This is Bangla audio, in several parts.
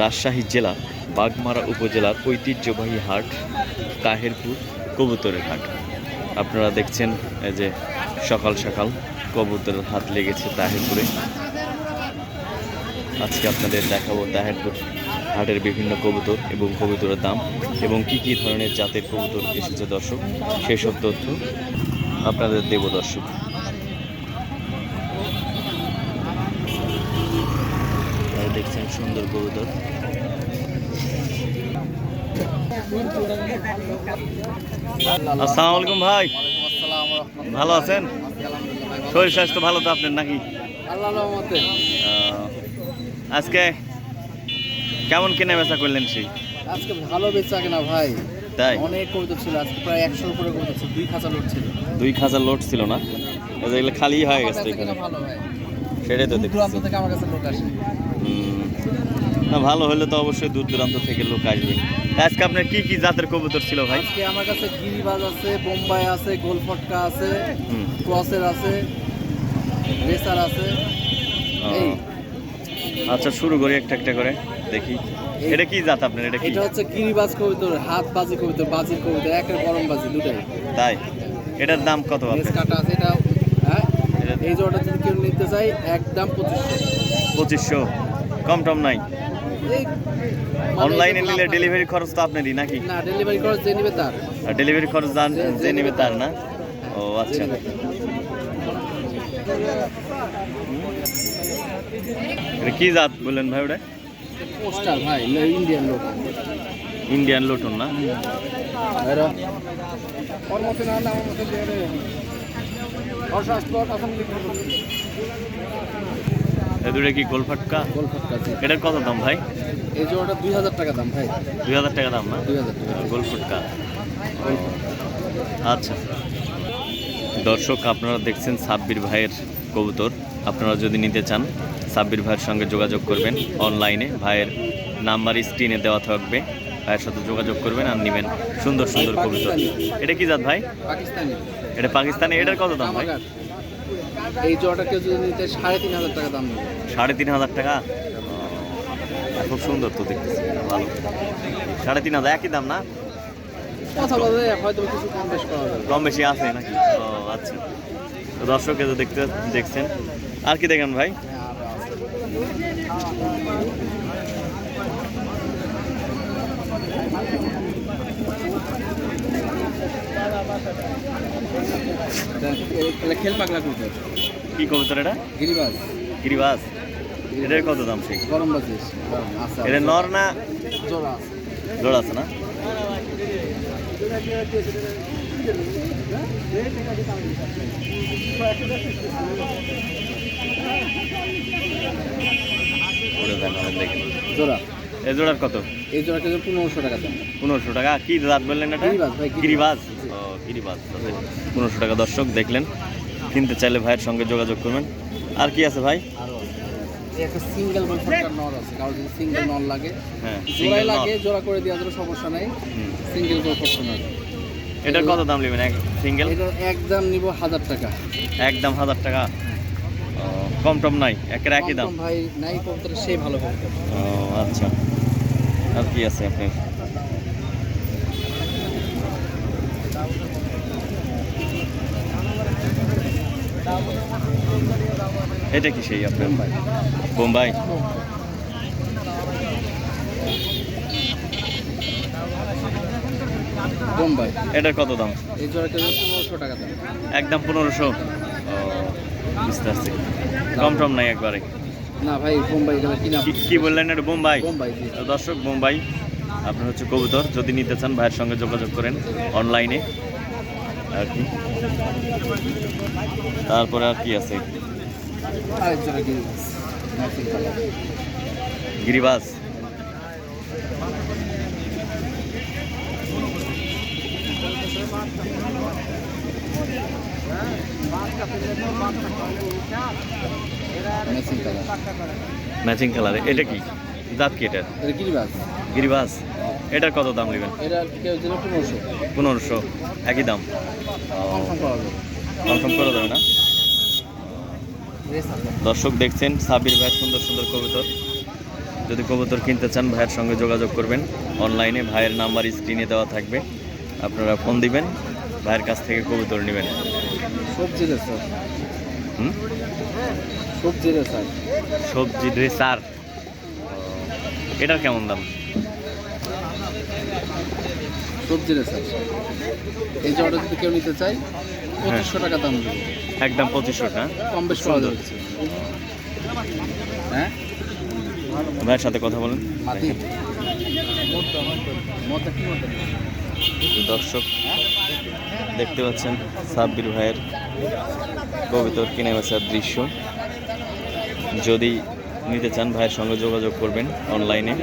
রাজশাহী জেলার বাগমারা উপজেলার ঐতিহ্যবাহী হাট তাহেরপুর কবুতরের হাট। আপনারা দেখছেন যে সকাল সকাল কবুতরের হাত লেগেছে তাহেরপুরে। আজকে আপনাদের দেখাবো তাহেরপুর হাটের বিভিন্ন কবুতর এবং কবুতরের দাম এবং কি কি ধরনের জাতের কবুতর এসেছে দর্শক, সেসব তথ্য আপনাদের দেব দর্শক আপনারা দেখছেন সুন্দর কবুতর। আসসালামু আলাইকুম ভাই। ভালো আছেন? শরীর স্বাস্থ্য ভালো তো আপনার নাকি? আজকে কেমন কেনা বেচা করলেন সেই? আজকে ভালো বেচা কেনা ভাই। তাই? অনেক কবিতা ছিল আজকে প্রায় একশোর উপরে কবিতা ছিল দুই খাঁচা ছিল। দুই লোড ছিল না? এগুলো খালি হয়ে গেছে এখানে। সেটাই তো দেখছি আমার কাছে লোক আসে। হুম। না ভালো হলে তো অবশ্যই দূর দূরান্ত থেকে লোক আসবে। আজকে আপনার কি কি জাতের কবুতর ছিল ভাই? আজকে আমার কাছে গিরিবাজ আছে বোম্বাই আছে গোলফটকা আছে ক্রসের আছে রেসার আছে এই। আচ্ছা শুরু করি একটা একটা করে দেখি। এটা কি জাত আপনার? এটা কি? এটা হচ্ছে গিরিবাজ কবিতর হাত বাজি কবিতর বাজির কবিতর একের গরম বাজি দুটাই। তাই? এটার দাম কত আপনার? কাটা আছে এটা হ্যাঁ? এটা- এই জোড়াটা যদি কেউ নিতে চাই একদম পঁচিশশো। পঁচিশশো। কম টম নাই? অনলাইনে নিলে ডেলিভারি খরচ তো আপনারই নাকি? না ডেলিভারি খরচ যে নিবে তার। ডেলিভারি খরচ জান যে- নেবে তার। না? ও আচ্ছা। এটা কি জাত বললেন ভাই ওটা? পোস্টার ভাই ইন্ডিয়ান লোক ইন্ডিয়ান লোটন না? এ দুটো কি গোলফাটকা? গোলফটকা এটার কত দাম ভাই? এই জোড়াটা দুই হাজার টাকা দাম ভাই। দুই হাজার টাকা দাম না? দুই হাজার টাকা। গোলফুটকা আচ্ছা। দর্শক আপনারা দেখছেন সাব্বির ভাইয়ের কবুতর। আপনারা যদি নিতে চান সাব্বির ভাইয়ের সঙ্গে যোগাযোগ করবেন অনলাইনে। ভাইয়ের নাম্বার স্ক্রিনে দেওয়া থাকবে। ভাইয়ের সাথে যোগাযোগ করবেন আর নেবেন সুন্দর সুন্দর কবুতর। এটা কি জাত ভাই? পাকিস্তানি। এটা পাকিস্তানি। এটার কত দাম ভাই? এই জোড়াটা কেউ যদি নিতে সাড়ে তিন হাজার টাকা দাম সাড়ে তিন হাজার টাকা? খুব সুন্দর তো দেখতেছি। ভালো সাড়ে তিন হাজার একই দাম না? হয়তো কিছু কম বেশ আছে নাকি? ও আচ্ছা। তো দর্শকে তো দেখতে দেখছেন। আর কি দেখেন ভাই? খেল পাগলা করতে কি কবুতর এটা? গিরিবাজ। গিরিবাস এটার কত দাম সেই? গরম বাজিস আচ্ছা এটা নর না? জোড়া আছে। জোড়া আছে না? জোড়া। এই জোড়ার কত? এই জোড়া কেজি পনেরোশো টাকা দাম। পনেরোশো টাকা। কি দাঁত বললেন এটা? গিরিবাজ। ও গিরিবাজ পনেরোশো টাকা দর্শক দেখলেন। কিনতে চাইলে ভাইয়ের সঙ্গে যোগাযোগ করবেন। আর কি আছে ভাই? একটা সিঙ্গেল বল ফটকার নর আছে। কারও যদি সিঙ্গেল নর লাগে হ্যাঁ জোড়াই লাগে জোড়া করে দেওয়া যাবে সমস্যা নাই। সিঙ্গেল গোল নর এটার কত দাম নেবেন এক সিঙ্গেল একদম নিব হাজার টাকা। একদম হাজার টাকা? কম টম নাই একের একই দাম? ভাই নাই কবুতর সে ভালো কবুতর ও আচ্ছা। আর কি আছে আপনার? এটা কি সেই আপনার? বোম্বাই। বোম্বাই। এটার কত দাম? এই জোড়া পনেরোশো টাকা দাম। একদম পনেরোশো? বুঝতে পারছি। কম টম নাই একবারে। না ভাই বোম্বাই কি- কি বললেন এটা? বোম্বাই? বোম্বাই দর্শক বোম্বাই। আপনার হচ্ছে কবুতর। যদি নিতে চান ভাইয়ের সঙ্গে যোগাযোগ করেন অনলাইনে। আর কি? তারপরে আর কি আছে? আরেক জোড়া গিরিবাস। Matching colour. এটা কি? দাঁত কি এটা? গিরিবাস। গিরিবাস। এটার কত দাম নেবেন? পনেরোশো। একই দাম? কনফার্ম করা যাবে না? দর্শক দেখছেন সাবির ভাইয়ের সুন্দর সুন্দর কবুতর। যদি কবুতর কিনতে চান ভাইয়ের সঙ্গে যোগাযোগ করবেন। অনলাইনে ভাইয়ের নাম্বার স্ক্রিনে দেওয়া থাকবে। আপনারা ফোন দিবেন ভাইয়ের কাছ থেকে কবুতর নেবেন। সবজি রে স্যার। হুম? সবজি রে স্যার। সবজি ড্রেসার এটার কেমন দাম? সবজি রে স্যার? এই জলটা যদি কেউ নিতে চায় পঁচিশশো টাকা দাম একদম পঁচিশশো টাকা কম বেশ করা যাচ্ছে। হ্যাঁ? ভাইয়ের সাথে কথা বলেন। দর্শক দেখতে পাচ্ছেন সাব্বির ভাইয়ের কবিতর কিনে বেচার দৃশ্য। যদি নিতে চান ভাইয়ের সঙ্গে যোগাযোগ করবেন অনলাইনে।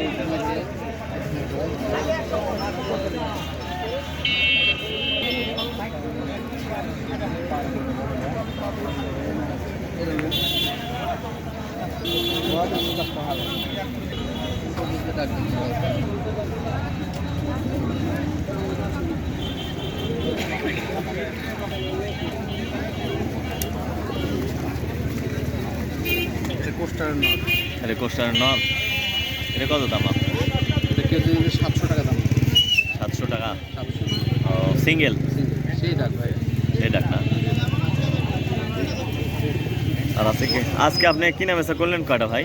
কোস্টারের নট। এটা কোস্টার এটা কত দাম এটা যদি নিতে সাতশো টাকা দাম। সাতশো টাকা। সিঙ্গেল? সেই ডাক ভাই। এই ডাক না। আর আছে কি? আজকে আপনি কিনা বেচা করলেন কয়টা ভাই?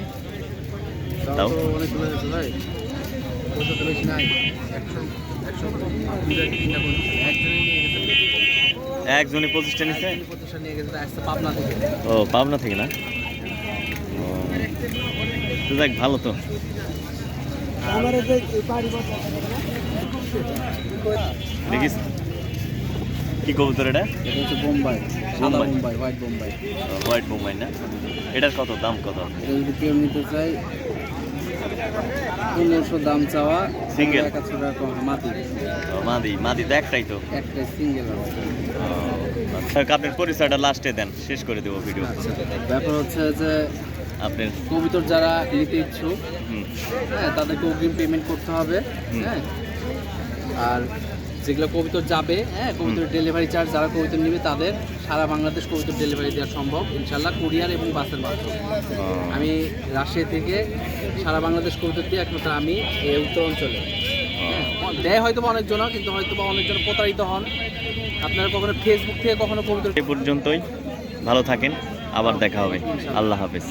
তাও একজনই পঁচিশটা নিচ্ছে ও পাবনা থেকে না? তো দেখ ভালো তো। দেখিস। কি কবুতর এটা? এটা হচ্ছে বোম্বাই সাদা বোম্বাই। বোম্বাই হোয়াইট বোম্বাই। হোয়াইট মুম্বাই না? এটার কত দাম কত? এটা যদি কেউ নিতে চায় পনেরোশো দাম চাওয়া মাটি ও, মাদি মাদি তো একটাই তো। একটা সিঙ্গেল আচ্ছা আপনার পরিচয়টা লাস্টে দেন শেষ করে দেবো ভিডিও আচ্ছা ব্যাপার হচ্ছে যে আপনার কবিতর যারা নিতে ইচ্ছুক হ্যাঁ তাদেরকে অগ্রিম পেমেন্ট করতে হবে। হ্যাঁ। আর যেগুলো কবিতর যাবে হ্যাঁ কবিতর ডেলিভারি চার্জ যারা কবিতর নেবে তাদের সারা বাংলাদেশ কবিতর ডেলিভারি দেওয়া সম্ভব। ইনশাল্লাহ কুরিয়ার এবং বাসের মাধ্যমে। আমি রাশিয়া থেকে সারা বাংলাদেশ কবিতর দিয়ে একমাত্র আমি এই উত্তর অঞ্চলে। হ্যাঁ, দেয় হয়তো বা অনেকজন কিন্তু হয়তো বা অনেকজন প্রতারিত হন। আপনারা কখনো ফেসবুক থেকে কখনো কবিতর এ পর্যন্তই। ভালো থাকেন। আবার দেখা হবে। আল্লাহ হাফেজ।